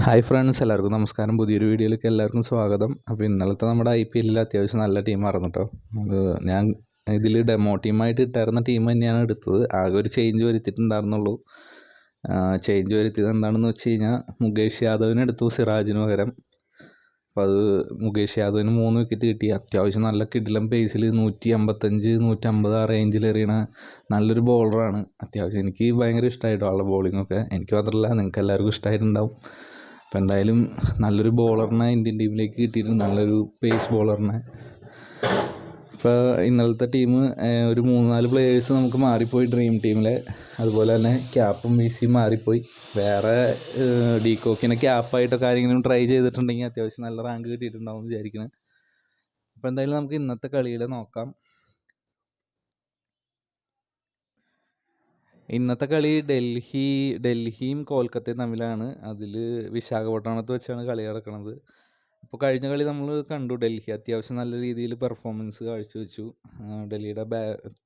Hi friends എല്ലാവർക്കും നമസ്കാരം. പുതിയൊരു വീഡിയോയിലേക്ക് എല്ലാവർക്കും സ്വാഗതം. അപ്പോൾ ഇന്നലത്തെ നമ്മുടെ ഐ പി എല്ലിൽ അത്യാവശ്യം നല്ല ടീമായിരുന്നു കേട്ടോ അത് ഞാൻ ഇതിൽ ഡെമോ ടീമായിട്ട് ഇട്ടായിരുന്ന ടീം തന്നെയാണ് എടുത്തത്. ആകെ ഒരു ചേഞ്ച് വരുത്തിയിട്ടുണ്ടായിരുന്നുള്ളൂ. ചേഞ്ച് വരുത്തിയത് എന്താണെന്ന് വെച്ച് കഴിഞ്ഞാൽ മുകേഷ് യാദവിനെ എടുത്തു സിറാജിന് പകരം. അപ്പോൾ അത് മുകേഷ് യാദവിന് മൂന്ന് വിക്കറ്റ് കിട്ടി. അത്യാവശ്യം നല്ല കിടിലം പേസിൽ നൂറ്റി അമ്പത്തഞ്ച് നൂറ്റമ്പത് ആ റേഞ്ചിൽ എറിയണ നല്ലൊരു ബോളറാണ് അത്യാവശ്യം എനിക്ക് ഭയങ്കര ഇഷ്ടമായിട്ടോ ആളുടെ ബോളിങ്ങൊക്കെ എനിക്ക് മാത്രമല്ല നിങ്ങൾക്ക് എല്ലാവർക്കും ഇഷ്ടമായിട്ടുണ്ടാവും. അപ്പോൾ എന്തായാലും നല്ലൊരു ബോളറിനെ ഇന്ത്യൻ ടീമിലേക്ക് കിട്ടിയിട്ടുണ്ട്. നല്ലൊരു പേസ് ബോളറിനെ ഇപ്പോൾ ഇന്നലത്തെ ടീം ഒരു മൂന്ന് നാല് പ്ലേയേഴ്സ് നമുക്ക് മാറിപ്പോയി ഡ്രീം ടീമിലെ അതുപോലെ തന്നെ ക്യാപ്പും വീസിയും മാറിപ്പോയി. വേറെ ഡി കോക്കിനെ ക്യാപ്പായിട്ടൊക്കെ ആരെങ്കിലും ട്രൈ ചെയ്തിട്ടുണ്ടെങ്കിൽ അത്യാവശ്യം നല്ല റാങ്ക് കിട്ടിയിട്ടുണ്ടാവും വിചാരിക്കുന്നത് അപ്പോൾ എന്തായാലും നമുക്ക് ഇന്നത്തെ കളിയിൽ നോക്കാം. ഇന്നത്തെ കളി ഡൽഹി ഡൽഹിയും കൊൽക്കത്തയും തമ്മിലാണ്. അതിൽ വിശാഖപട്ടണത്ത് വെച്ചാണ് കളി നടക്കുന്നത് അപ്പോൾ കഴിഞ്ഞ കളി നമ്മൾ കണ്ടു. ഡൽഹി അത്യാവശ്യം നല്ല രീതിയിൽ പെർഫോമൻസ് കാഴ്ചവെച്ചു. ഡൽഹിയുടെ ബാ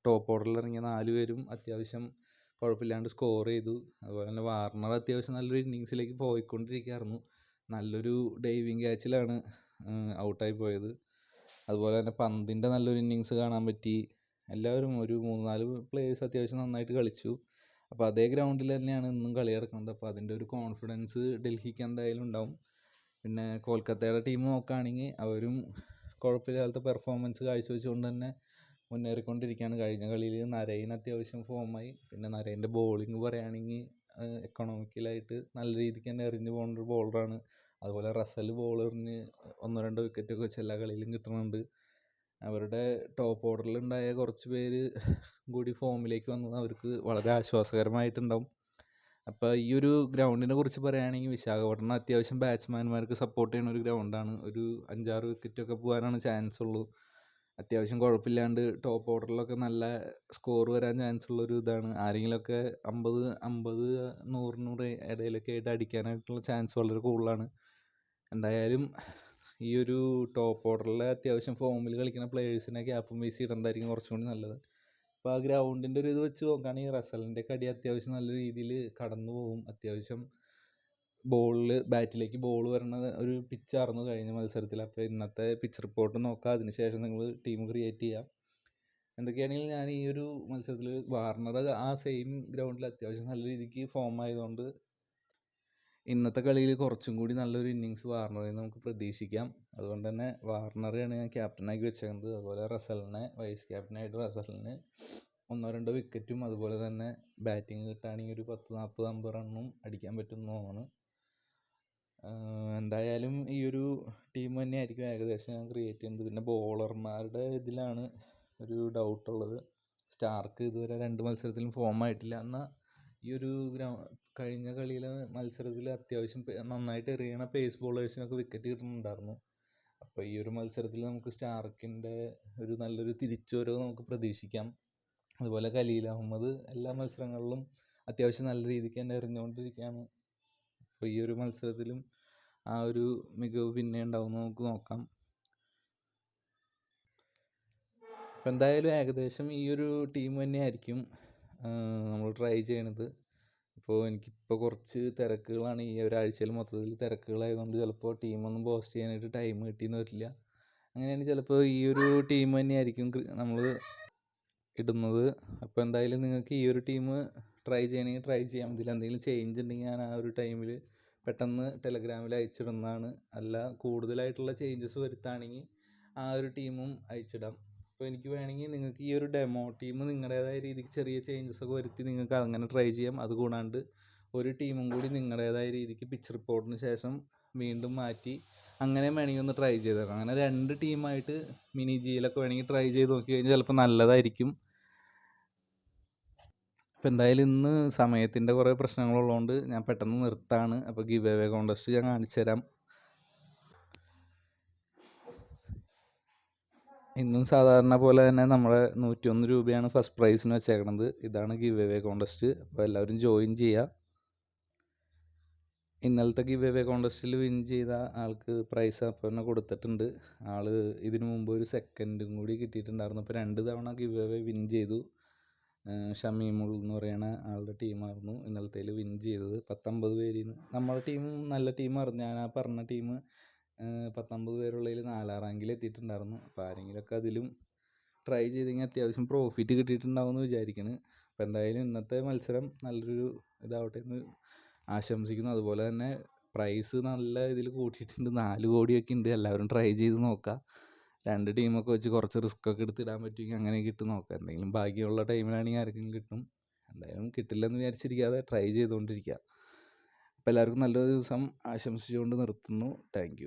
ടോപ്പ് ഓർഡറിൽ ഇറങ്ങിയ നാല് പേരും അത്യാവശ്യം കുഴപ്പമില്ലാണ്ട് സ്കോർ ചെയ്തു. അതുപോലെ തന്നെ വാർണർ അത്യാവശ്യം നല്ലൊരു ഇന്നിങ്സിലേക്ക് പോയിക്കൊണ്ടിരിക്കുകയായിരുന്നു. നല്ലൊരു ഡൈവിങ് ക്യാച്ചിലാണ് ഔട്ടായി പോയത്. അതുപോലെ തന്നെ പന്തിന്റെ നല്ലൊരു ഇന്നിങ്സ് കാണാൻ പറ്റി. എല്ലാവരും ഒരു മൂന്ന് നാല് പ്ലേയേഴ്സ് അത്യാവശ്യം നന്നായിട്ട് കളിച്ചു. അപ്പോൾ അതേ ഗ്രൗണ്ടിൽ തന്നെയാണ് ഇന്നും കളി നടക്കുന്നത്. അപ്പോൾ അതിന്റെ ഒരു കോൺഫിഡൻസ് ഡൽഹിക്ക് എന്തായാലും ഉണ്ടാവും. പിന്നെ കൊൽക്കത്തയുടെ ടീം നോക്കുകയാണെങ്കിൽ അവരും കുഴപ്പമില്ലാത്ത പെർഫോമൻസ് കാഴ്ചവെച്ചുകൊണ്ട് തന്നെ മുന്നേറിക്കൊണ്ടിരിക്കുകയാണ്. കഴിഞ്ഞ കളിയിൽ നരയിന് അത്യാവശ്യം ഫോമായി പിന്നെ നരേന്റെ ബോളിംഗ് പറയുകയാണെങ്കിൽ എക്കണോമിക്കലായിട്ട് നല്ല രീതിക്ക് തന്നെ എറിഞ്ഞു പോകുന്ന ഒരു ബോളറാണ് അതുപോലെ റസൽ ബോളറിന് ഒന്നോ രണ്ടോ വിക്കറ്റൊക്കെ വെച്ച് എല്ലാ കളിയിലും കിട്ടുന്നുണ്ട്. അവരുടെ ടോപ്പ് ഓർഡറിലുണ്ടായ കുറച്ച് പേര് കൂടി ഫോമിലേക്ക് വന്നത് അവർക്ക് വളരെ ആശ്വാസകരമായിട്ടുണ്ടാവും. അപ്പോൾ ഈ ഒരു ഗ്രൗണ്ടിനെ കുറിച്ച് പറയുകയാണെങ്കിൽ വിശാഖപട്ടണം അത്യാവശ്യം ബാറ്റ്സ്മാൻമാർക്ക് സപ്പോർട്ട് ചെയ്യുന്ന ഒരു ഗ്രൗണ്ടാണ് ഒരു അഞ്ചാറ് വിക്കറ്റൊക്കെ പോകാനാണ് ചാൻസ് ഉള്ളൂ. അത്യാവശ്യം കുഴപ്പമില്ലാണ്ട് ടോപ്പ് ഓർഡറിലൊക്കെ നല്ല സ്കോർ വരാൻ ചാൻസ് ഉള്ളൊരു ഇതാണ്. ആരെങ്കിലുമൊക്കെ അമ്പത് അമ്പത് നൂറ് നൂറ് ഇടയിലൊക്കെ ആയിട്ട് അടിക്കാനായിട്ടുള്ള ചാൻസ് വളരെ കൂടുതലാണ്. എന്തായാലും ഈ ഒരു ടോപ്പ് ഓർഡറിൽ അത്യാവശ്യം ഫോമിൽ കളിക്കുന്ന പ്ലേയേഴ്സിനെ ക്യാപ്പും വീസി ഇടുന്നതായിരിക്കും കുറച്ചും കൂടി നല്ലത്. അപ്പോൾ ആ ഗ്രൗണ്ടിന്റെ ഒരു ഇത് വെച്ച് നോക്കുകയാണെങ്കിൽ റസലിന്റെ കടി അത്യാവശ്യം നല്ല രീതിയിൽ കടന്നു പോകും. അത്യാവശ്യം ബോളിൽ ബാറ്റിലേക്ക് ബോൾ വരുന്ന ഒരു പിച്ച് പിച്ചായിരുന്നു കഴിഞ്ഞ മത്സരത്തിൽ. അപ്പോൾ ഇന്നത്തെ പിച്ച് റിപ്പോർട്ട് നോക്കുക അതിനുശേഷം നിങ്ങൾ ടീം ക്രിയേറ്റ് ചെയ്യാം. എന്തൊക്കെയാണെങ്കിലും ഞാൻ ഈ ഒരു മത്സരത്തിൽ വാർണർ ആ സെയിം ഗ്രൗണ്ടിൽ അത്യാവശ്യം നല്ല രീതിക്ക് ഫോം ആയതുകൊണ്ട് ഇന്നത്തെ കളിയിൽ കുറച്ചും കൂടി നല്ലൊരു ഇന്നിങ്സ് വാർണറിൽ നമുക്ക് പ്രതീക്ഷിക്കാം. അതുകൊണ്ട് തന്നെ വാർണറെയാണ് ഞാൻ ക്യാപ്റ്റനാക്കി വെച്ചേക്കുന്നത്. അതുപോലെ റസലിനെ വൈസ് ക്യാപ്റ്റനായിട്ട് റസലിന് ഒന്നോ രണ്ടോ വിക്കറ്റും അതുപോലെ തന്നെ ബാറ്റിംഗ് കിട്ടുകയാണെങ്കിൽ ഒരു പത്ത് നാൽപ്പത് അമ്പത് റണ്ണും അടിക്കാൻ പറ്റുന്നതാണ്. എന്തായാലും ഈ ഒരു ടീം തന്നെ ആയിരിക്കും ഏകദേശം ഞാൻ ക്രിയേറ്റ് ചെയ്യുന്നത്. പിന്നെ ബോളർമാരുടെ ഇതിലാണ് ഒരു ഡൗട്ടുള്ളത് സ്റ്റാർക്ക് ഇതുവരെ രണ്ട് മത്സരത്തിലും ഫോം ആയിട്ടില്ല. എന്നാൽ ഈ ഒരു കഴിഞ്ഞ കളിയിലെ മത്സരത്തിൽ അത്യാവശ്യം നന്നായിട്ട് എറിയണ പേസ് ബോളേഴ്സിനൊക്കെ വിക്കറ്റ് കിട്ടുന്നുണ്ടായിരുന്നു. അപ്പോൾ ഈ ഒരു മത്സരത്തിൽ നമുക്ക് സ്റ്റാർക്കിന്റെ ഒരു നല്ലൊരു തിരിച്ചുവരവ് നമുക്ക് പ്രതീക്ഷിക്കാം. അതുപോലെ ഖലീൽ അഹമ്മദ് എല്ലാ മത്സരങ്ങളിലും അത്യാവശ്യം നല്ല രീതിക്ക് തന്നെ എറിഞ്ഞുകൊണ്ടിരിക്കുകയാണ്. അപ്പോൾ ഈ ഒരു മത്സരത്തിലും ആ ഒരു മികവ് പിന്നെ ഉണ്ടാവും നമുക്ക് നോക്കാം. അപ്പോൾ എന്തായാലും ഏകദേശം ഈ ഒരു ടീം തന്നെയായിരിക്കും. നമ്മൾ ട്രൈ ചെയ്യണത്. ഇപ്പോൾ എനിക്കിപ്പോൾ കുറച്ച് തിരക്കുകളാണ്. ഈ ഒരാഴ്ചയിൽ മൊത്തത്തിൽ തിരക്കുകളായതുകൊണ്ട് ചിലപ്പോൾ ടീമൊന്നും പോസ്റ്റ് ചെയ്യാനായിട്ട് ടൈം കിട്ടിയെന്ന് വരില്ല. അങ്ങനെയാണ് ചിലപ്പോൾ ഈ ഒരു ടീം തന്നെയായിരിക്കും നമ്മൾ ഇടുന്നത്. അപ്പോൾ എന്തായാലും നിങ്ങൾക്ക് ഈ ഒരു ടീം ട്രൈ ചെയ്യണമെങ്കിൽ ട്രൈ ചെയ്യാം. ഇതിൽ എന്തെങ്കിലും ചേഞ്ച് ഉണ്ടെങ്കിൽ ഞാൻ ആ ഒരു ടൈമിൽ പെട്ടെന്ന് ടെലഗ്രാമിൽ അയച്ചിടുന്നതാണ്. അല്ല കൂടുതലായിട്ടുള്ള ചേഞ്ചസ് വരുത്തുകയാണെങ്കിൽ ആ ഒരു ടീമും അയച്ചിടാം. അപ്പോൾ എനിക്ക് വേണമെങ്കിൽ നിങ്ങൾക്ക് ഈ ഒരു ഡെമോ ടീം നിങ്ങളുടേതായ രീതിക്ക് ചെറിയ ചേഞ്ചസ് ഒക്കെ വരുത്തി നിങ്ങൾക്ക് അങ്ങനെ ട്രൈ ചെയ്യാം. അത് കൂടാണ്ട് ഒരു ടീമും കൂടി നിങ്ങളുടേതായ രീതിക്ക് പിച്ച് റിപ്പോർട്ടിന് ശേഷം വീണ്ടും മാറ്റി അങ്ങനെ വേണമെങ്കിൽ ഒന്ന് ട്രൈ ചെയ്ത് നോക്കാം. അങ്ങനെ രണ്ട് ടീമായിട്ട് മിനി ജിയിലൊക്കെ വേണമെങ്കിൽ ട്രൈ ചെയ്ത് നോക്കി കഴിഞ്ഞാൽ ചിലപ്പോൾ നല്ലതായിരിക്കും. അപ്പോൾ എന്തായാലും ഇന്ന് സമയത്തിന്റെ കുറേ പ്രശ്നങ്ങളുള്ളതുകൊണ്ട് ഞാൻ പെട്ടെന്ന് നിർത്താണ്. അപ്പോൾ ഗിവ് അവേ കോൺടെസ്റ്റ് ഞാൻ കാണിച്ചു തരാം ഇന്നും സാധാരണ പോലെ തന്നെ നമ്മളെ നൂറ്റിയൊന്ന് രൂപയാണ് ഫസ്റ്റ് പ്രൈസിന് വെച്ചേക്കണത്. ഇതാണ് ഗിവ് എവേ കോൺടെസ്റ്റ് അപ്പോൾ എല്ലാവരും ജോയിൻ ചെയ്യുക ഇന്നലത്തെ ഗിവ് എവേ കോൺടെസ്റ്റിൽ വിൻ ചെയ്ത ആൾക്ക് പ്രൈസ് അപ്പോൾ തന്നെ കൊടുത്തിട്ടുണ്ട്. ആൾ ഇതിനു മുമ്പ് ഒരു സെക്കൻഡും കൂടി കിട്ടിയിട്ടുണ്ടായിരുന്നു. അപ്പോൾ രണ്ട് തവണ ഗിവ് എവേ വിൻ ചെയ്തു ഷമീമുൾ എന്ന് പറയുന്ന ആളുടെ ടീമായിരുന്നു ഇന്നലത്തേൽ വിൻ ചെയ്തത്. പത്തൊമ്പത് പേരിൽ നിന്ന് നമ്മുടെ ടീം നല്ല ടീമായിരുന്നു ഞാൻ ആ പറഞ്ഞ ടീം പത്തൊമ്പത് പേരുള്ളതിൽ നാലാം റാങ്കിൽ എത്തിയിട്ടുണ്ടായിരുന്നു. അപ്പോൾ ആരെങ്കിലുമൊക്കെ അതിലും ട്രൈ ചെയ്തെങ്കിൽ അത്യാവശ്യം പ്രോഫിറ്റ് കിട്ടിയിട്ടുണ്ടാവുമെന്ന് വിചാരിക്കുന്നു അപ്പോൾ എന്തായാലും ഇന്നത്തെ മത്സരം നല്ലൊരു ഇതാവട്ടെ എന്ന് ആശംസിക്കുന്നു. അതുപോലെ തന്നെ പ്രൈസ് നല്ല ഇതിൽ കൂട്ടിയിട്ടുണ്ട്. നാല് കോടിയൊക്കെ ഉണ്ട്. എല്ലാവരും ട്രൈ ചെയ്ത് നോക്കുക രണ്ട് ടീമൊക്കെ വെച്ച് കുറച്ച് റിസ്ക് ഒക്കെ എടുത്തിടാൻ പറ്റുമെങ്കിൽ അങ്ങനെയൊക്കെ ഇട്ട് നോക്കുക എന്തെങ്കിലും ഭാഗ്യമുള്ള ടൈമിലാണെങ്കിൽ ആർക്കെങ്കിലും കിട്ടും. എന്തായാലും കിട്ടില്ലെന്ന് വിചാരിച്ചിരിക്കാതെ ട്രൈ ചെയ്തുകൊണ്ടിരിക്കുക അപ്പോൾ എല്ലാവർക്കും നല്ലൊരു ദിവസം ആശംസിച്ചുകൊണ്ട് നിർത്തുന്നു. താങ്ക്